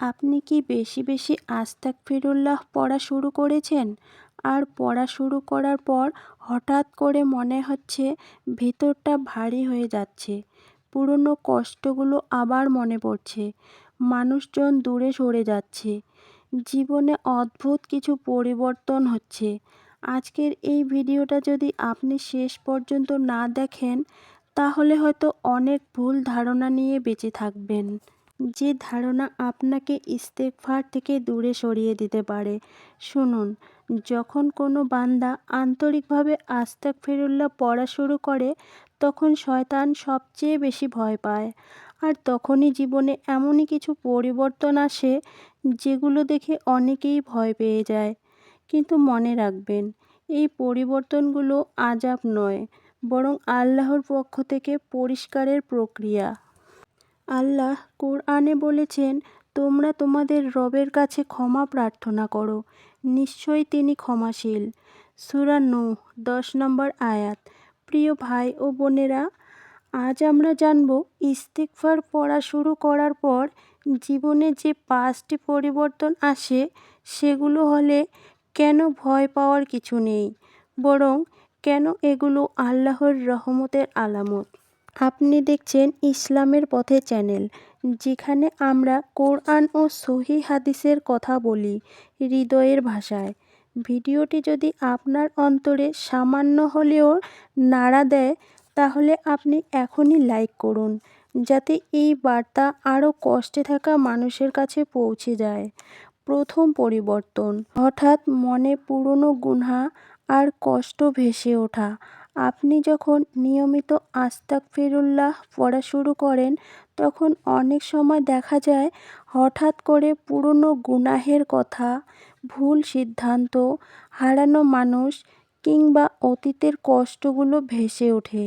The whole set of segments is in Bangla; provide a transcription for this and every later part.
আপনি কি বেশি বেশি আস্তাক ফিরুল্লাহ পড়া শুরু করেছেন? আর পড়া শুরু করার পর হঠাৎ করে মনে হচ্ছে ভেতরটা ভারী হয়ে যাচ্ছে। পুরনো কষ্টগুলো আবার মনে পড়ছে। মানুষজন দূরে সরে যাচ্ছে। জীবনে অদ্ভুত কিছু পরিবর্তন হচ্ছে। আজকের এই ভিডিওটা যদি আপনি শেষ পর্যন্ত না দেখেন, তাহলে হয়তো অনেক ভুল ধারণা নিয়ে বেঁচে থাকবেন। যে ধারণা আপনাকে ইস্তেকফার থেকে দূরে সরিয়ে দিতে পারে। শুনুন, যখন কোনো বান্দা আন্তরিকভাবে আস্তাক ফিরুল্লাহ পড়া শুরু করে, তখন শয়তান সবচেয়ে বেশি ভয় পায়। আর তখনই জীবনে এমনই কিছু পরিবর্তন আসে, যেগুলো দেখে অনেকেই ভয় পেয়ে যায়। কিন্তু মনে রাখবেন, এই পরিবর্তনগুলো আজাব নয়, বরং আল্লাহর পক্ষ থেকে পরিষ্কারের প্রক্রিয়া। আল্লাহ কোরআনে বলেছেন, তোমরা তোমাদের রবের কাছে ক্ষমা প্রার্থনা করো। নিশ্চয়ই তিনি ক্ষমাশীল। সুরা নূহ, দশ নম্বর আয়াত। প্রিয় ভাই ও বোনেরা, আজ আমরা জানব ইস্তিকফার পড়া শুরু করার পর জীবনে যে পাঁচটি পরিবর্তন আসে, সেগুলো হলে কেন ভয় পাওয়ার কিছু নেই, বরং কেন এগুলো আল্লাহর রহমতের আলামত? আপনি দেখছেন ইসলামের পথে চ্যানেল, যেখানে আমরা কোরআন ও সহি হাদিসের কথা বলি হৃদয়ের ভাষায়। ভিডিওটি যদি আপনার অন্তরে সামান্য হলেও নাড়া দেয়, তাহলে আপনি এখনই লাইক করুন, যাতে এই বার্তা আরও কষ্টে থাকা মানুষের কাছে পৌঁছে যায়। প্রথম পরিবর্তন, হঠাৎ মনে পুরনো গুনহা আর কষ্ট ভেসে ওঠা। আপনি যখন নিয়মিত আস্তাক ফিরুল্লাহ পড়া শুরু করেন, তখন অনেক সময় দেখা যায় হঠাৎ করে পুরনো গুনাহের কথা, ভুল সিদ্ধান্ত, হারানো মানুষ কিংবা অতীতের কষ্টগুলো ভেসে ওঠে।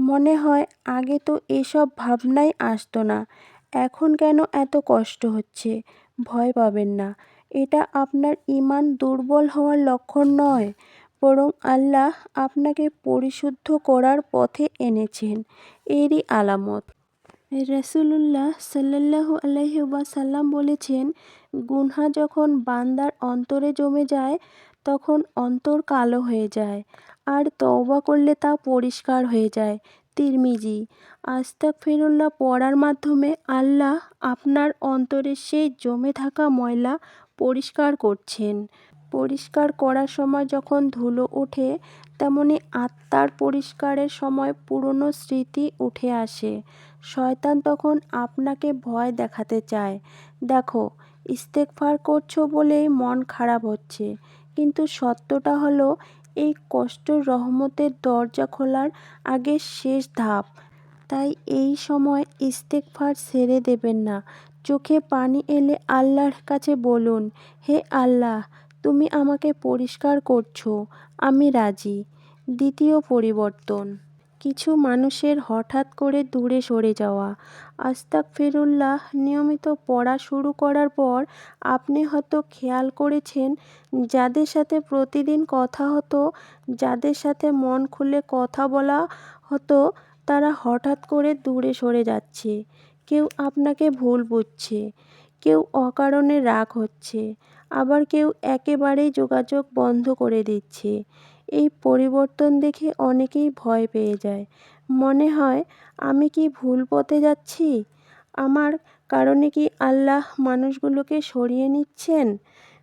মনে হয় আগে তো এসব ভাবনাই আসতো না, এখন কেন এত কষ্ট হচ্ছে? ভয় পাবেন না। এটা আপনার ইমান দুর্বল হওয়ার লক্ষণ নয়। বরং আল্লাহ আপনাকে পরিশুদ্ধ করার পথে এনেছেন। এরই আলামত। রসুল্লাহ সাল্লাহু আলহিবাসাল্লাম বলেছেন, গুনহা যখন বান্দার অন্তরে জমে যায়, তখন অন্তর কালো হয়ে যায়, আর তওবা করলে তা পরিষ্কার হয়ে যায়। তিরমিজি আস্তাক ফিরুল্লাহ পড়ার মাধ্যমে আল্লাহ আপনার অন্তরে সেই জমে থাকা ময়লা পরিষ্কার করছেন। পরিষ্কার করার সময় যখন ধুলো ওঠে, তেমনি আত্মার পরিষ্কারের সময় পুরনো স্মৃতি উঠে আসে। শয়তান তখন আপনাকে ভয় দেখাতে চায়। দেখো ইস্তেকফার করছ বলেই মন খারাপ হচ্ছে। কিন্তু সত্যটা হলো, এই কষ্ট রহমতের দরজা খোলার আগে শেষ ধাপ। তাই এই সময় ইস্তেকফার ছেড়ে দেবেন না। চোখে পানি এলে আল্লাহর কাছে বলুন, হে আল্লাহ তুমি আমাকে পরিষ্কার করছ, আমি রাজি। দ্বিতীয় পরিবর্তন, কিছু মানুষের হঠাৎ করে দূরে সরে যাওয়া। আস্তাক ফিরুল্লাহ নিয়মিত পড়া শুরু করার পর আপনি হয়তো খেয়াল করেছেন, যাদের সাথে প্রতিদিন কথা হতো, যাদের সাথে মন খুলে কথা বলা হতো, তারা হঠাৎ করে দূরে সরে যাচ্ছে। কেউ আপনাকে ভুল বুঝছে, কেউ অকারণে রাগ হচ্ছে। আবার কেউ একেবারেই যোগাযোগ বন্ধ করে দিচ্ছে। এই পরিবর্তন দেখে অনেকেই ভয় পেয়ে যায়। মনে হয়, আমি কি ভুল পথে যাচ্ছি? আমার কারণে কি আল্লাহ মানুষগুলোকে সরিয়ে নিচ্ছেন?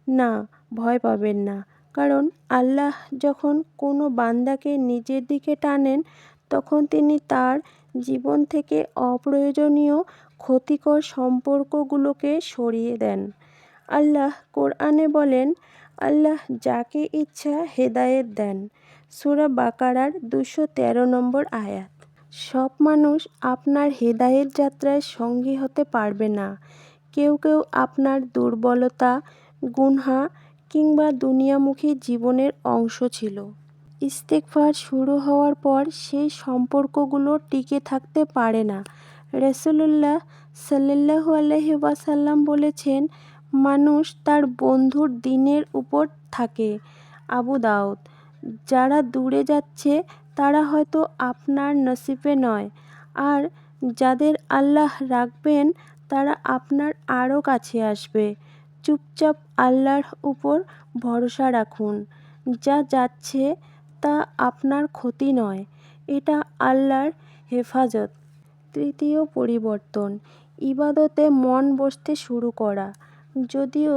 না, ভয় পাবেন না। কারণ আল্লাহ যখন কোনো বান্দাকে নিজের দিকে টানেন, তখন তিনি তার জীবন থেকে অপ্রয়োজনীয় ক্ষতিকর সম্পর্কগুলোকে সরিয়ে দেন। আল্লাহ কোরআনে বলেন, আল্লাহ যাকে ইচ্ছা হেদায়েত দেন। সুরা বাকারার দুশো তেরো নম্বর আয়াত। সব মানুষ আপনার হেদায়েত যাত্রায় সঙ্গী হতে পারবে না। কেউ কেউ আপনার দুর্বলতা, গুনহা কিংবা দুনিয়ামুখী জীবনের অংশ ছিল। ইস্তেকফার শুরু হওয়ার পর সেই সম্পর্কগুলো টিকে থাকতে পারে না। রসুল্লাহ সাল্লাহু আলহি বলেছেন মানুষ তার বন্ধুর দিনের উপর থাকে। আবু দাউদ, যারা দূরে যাচ্ছে, তারা হয়তো আপনার নসিবে নয়। আর যাদের আল্লাহ রাখবেন, তারা আপনার আরও কাছে আসবে। চুপচাপ আল্লাহর উপর ভরসা রাখুন। যা যাচ্ছে, তা আপনার ক্ষতি নয়। এটা আল্লাহর হেফাজত। তৃতীয় পরিবর্তন, ইবাদতে মন বসতে শুরু করা। যদিও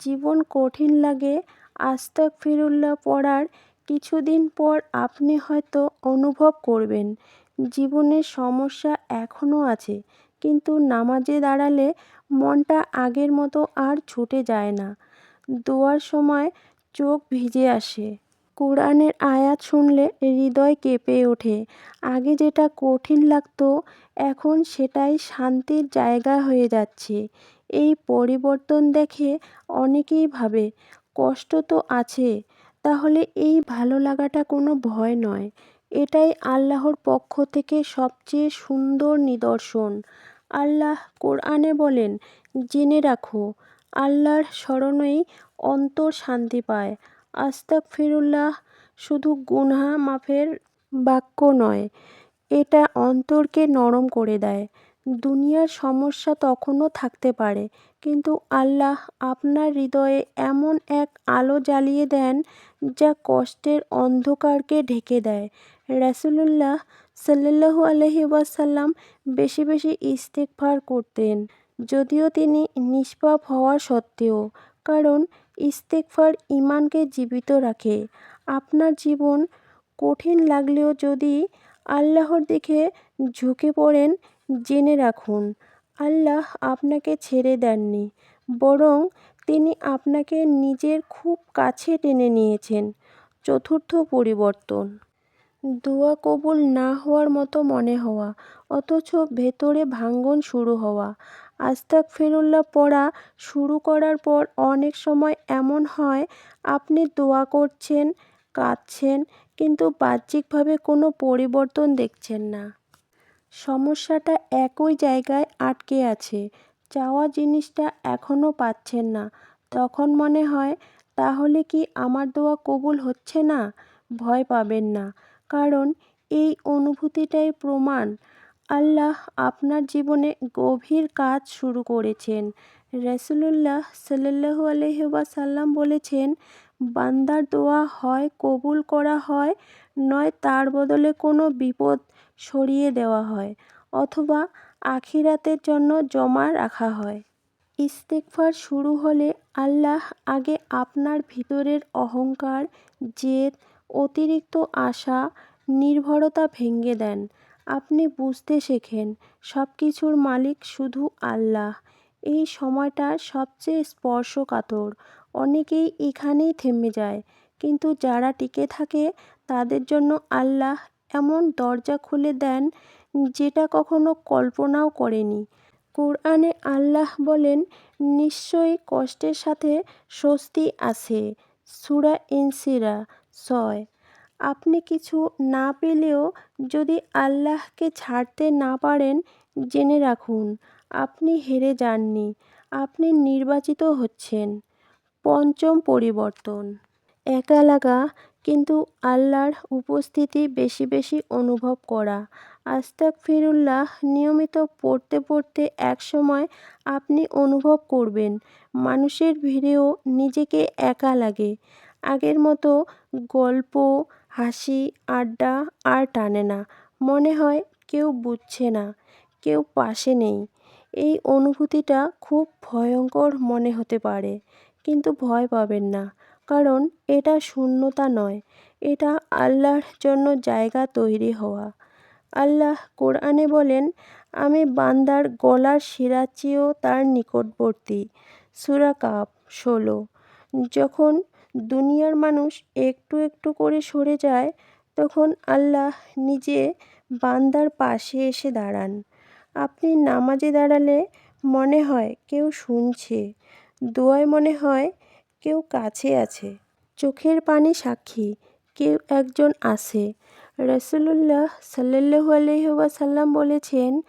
জীবন কঠিন লাগে আস্তাক ফিরুল্লাহ পড়ার কিছুদিন পর আপনি হয়তো অনুভব করবেন জীবনের সমস্যা এখনও আছে, কিন্তু নামাজে দাঁড়ালে মনটা আগের মতো আর ছুটে যায় না। দোয়ার সময় চোখ ভিজে আসে। কোরআনের আয়াত শুনলে হৃদয় কেঁপে ওঠে। আগে যেটা কঠিন লাগতো, এখন সেটাই শান্তির জায়গা হয়ে যাচ্ছে। এই পরিবর্তন দেখে অনেকেই ভাবে, কষ্ট তো আছে, তাহলে এই ভালো লাগাটা কোনো ভয় নয়। এটাই আল্লাহর পক্ষ থেকে সবচেয়ে সুন্দর নিদর্শন। আল্লাহ কোরআনে বলেন, জেনে রাখো, আল্লাহর স্মরণেই অন্তর শান্তি পায়। আস্তাক ফিরুল্লাহ শুধু গুনহা মাফের বাক্য নয়, এটা অন্তরকে নরম করে দেয়। দুনিয়ার সমস্যা তখনও থাকতে পারে। কিন্তু আল্লাহ আপনার হৃদয়ে এমন এক আলো জ্বালিয়ে দেন, যা কষ্টের অন্ধকারকে ঢেকে দেয়। রাসুলুল্লাহ সাল্লাহু আলহি ওয়াসাল্লাম বেশি বেশি ইস্তেকফার করতেন, যদিও তিনি নিষ্পাপ হওয়া সত্ত্বেও, কারণ ইস্তেকফার ইমানকে জীবিত রাখে। আপনার জীবন কঠিন লাগলেও যদি আল্লাহর দিকে ঝুঁকে পড়েন জেনে রাখুন, আল্লাহ আপনাকে ছেড়ে দেননি, বরং তিনি আপনাকে নিজের খুব কাছে টেনে নিয়েছেন। চতুর্থ পরিবর্তন, দোয়া কবুল না হওয়ার মতো মনে হওয়া, অথচ ভেতরে ভাঙ্গন শুরু হওয়া। আস্তাক ফিরুল্লাহ পড়া শুরু করার পর অনেক সময় এমন হয়, আপনি দোয়া করছেন, কাঁদছেন, কিন্তু বাহ্যিকভাবে কোনো পরিবর্তন দেখছেন না। সমস্যাটা একই জায়গায় আটকে আছে। চাওয়া জিনিসটা এখনও পাচ্ছেন না। তখন মনে হয়, তাহলে কি আমার দোয়া কবুল হচ্ছে না? ভয় পাবেন না। কারণ এই অনুভূতিটাই প্রমাণ। আল্লাহ আপনার জীবনে গভীর কাজ শুরু করেছেন। রসুলুল্লাহ সাল্লু আলহিবাসাল্লাম বলেছেন বান্দার দোয়া হয়, কবুল করা হয়, নয় তার বদলে কোনো বিপদ সরিয়ে দেওয়া হয়, অথবা আখিরাতের জন্য জমা রাখা হয়। ইস্তেকফার শুরু হলে আল্লাহ আগে আপনার ভিতরের অহংকার, জেদ, অতিরিক্ত আশা, নির্ভরতা ভেঙে দেন। আপনি বুঝতে শেখেন সব কিছুর মালিক শুধু আল্লাহ। এই সময়টা সবচেয়ে স্পর্শকাতর। অনেকেই এখানেই থেমে যায়। কিন্তু যারা টিকে থাকে, তাদের জন্য আল্লাহ এমন দরজা খুলে দেন যেটা কখনো কল্পনাও করেনি। কোরআনে আল্লাহ বলেন, নিশ্চয়ই কষ্টের সাথে স্বস্তি আছে। সুরা ইনসিরা ছয়। আপনি কিছু না পেলেও যদি আল্লাহকে ছাড়তে না পারেন, জেনে রাখুন, আপনি হেরে যাননি, আপনি নির্বাচিত হচ্ছেন। পঞ্চম পরিবর্তন। একা লাগা, কিন্তু আল্লাহর উপস্থিতি বেশি বেশি অনুভব করা। আস্তাক ফিরুল্লাহ নিয়মিত পড়তে পড়তে একসময় আপনি অনুভব করবেন, মানুষের ভিড়েও নিজেকে একা লাগে। আগের মতো গল্প, হাসি, আড্ডা আর টানে না। মনে হয় কেউ বুঝছে না, কেউ পাশে নেই। এই অনুভূতিটা খুব ভয়ঙ্কর মনে হতে পারে। কিন্তু ভয় পাবেন না। কারণ এটা শূন্যতা নয়, এটা আল্লাহর জন্য জায়গা তৈরি হওয়া। আল্লাহ কোরআনে বলেন, আমি বান্দার গলার শিরার চেয়েও তার নিকটবর্তী। সুরা কাপ ষোলো। যখন দুনিয়ার মানুষ একটু একটু করে সরে যায়, তখন আল্লাহ নিজে বান্দার পাশে এসে দাঁড়ান। আপনি নামাজে দাঁড়ালে মনে হয় কেউ শুনছে। দোয়ায় মনে হয় কেউ কাছে আছে। চোখের পানি সাক্ষী, কেউ একজন আছে। রসুল্লাহ সাল্লু আলহিহাসাল্লাম বলেছেন,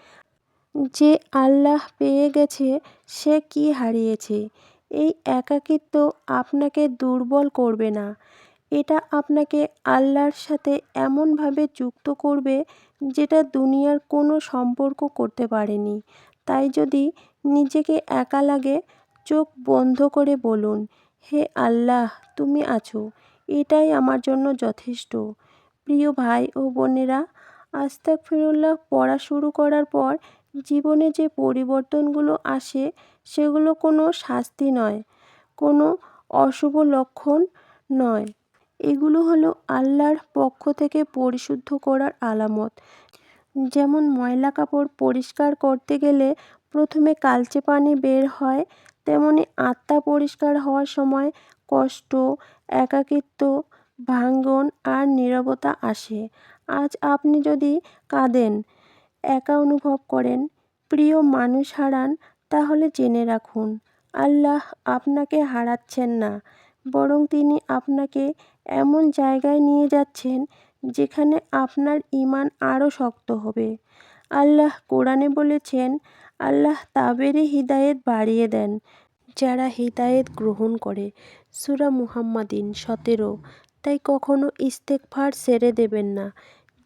যে আল্লাহ পেয়ে গেছে, সে কি হারিয়েছে? এই একাকিত্ব আপনাকে দুর্বল করবে না। এটা আপনাকে আল্লাহর সাথে এমনভাবে যুক্ত করবে যেটা দুনিয়ার কোনো সম্পর্ক করতে পারেনি। তাই যদি নিজেকে একা লাগে চোখ বন্ধ করে বলুন, হে আল্লাহ, তুমি আছো, এটাই আমার জন্য যথেষ্ট। প্রিয় ভাই ও বোনেরা আস্তাক ফিরুল্লাহ পড়া শুরু করার পর জীবনে যে পরিবর্তনগুলো আসে, সেগুলো কোনো শাস্তি নয়, কোনো অশুভ লক্ষণ নয়। এগুলো হলো আল্লাহর পক্ষ থেকে পরিশুদ্ধ করার আলামত। যেমন ময়লা কাপড় পরিষ্কার করতে গেলে প্রথমে কালচে পানি বের হয় তেমনি আত্মা পরিষ্কার হওয়ার সময় কষ্ট, একাকিত্ব, ভাঙ্গন আর নীরবতা আসে। আজ আপনি যদি কাঁদেন, একা অনুভব করেন, প্রিয় মানুষ হারান, তাহলে জেনে রাখুন, আল্লাহ আপনাকে হারাচ্ছেন না, বরং তিনি আপনাকে এমন জায়গায় নিয়ে যাচ্ছেন যেখানে আপনার ইমান আরও শক্ত হবে। আল্লাহ কোরআনে বলেছেন, আল্লাহ তাবেরই হিদায়েত বাড়িয়ে দেন যারা হিদায়েত গ্রহণ করে। সুরা মুহাম্মাদিন সতেরো। তাই কখনো ইস্তেকফার সেরে দেবেন না।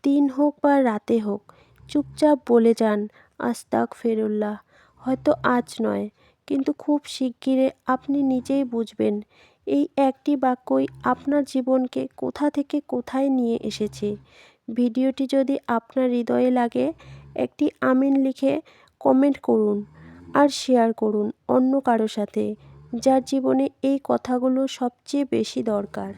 দিন হোক বা রাতে হোক, চুপচাপ বলে যান আস্তাক ফেরুল্লাহ হয়তো আজ নয়, কিন্তু খুব শিগগিরে আপনি নিজেই বুঝবেন, এই একটি বাক্যই আপনার জীবনকে কোথা থেকে কোথায় নিয়ে এসেছে। ভিডিওটি যদি আপনার হৃদয়ে লাগে একটি আমিন লিখে কমেন্ট করুন আর শেয়ার করুন অন্য কারও সাথে, যার জীবনে এই কথাগুলো সবচেয়ে বেশি দরকার।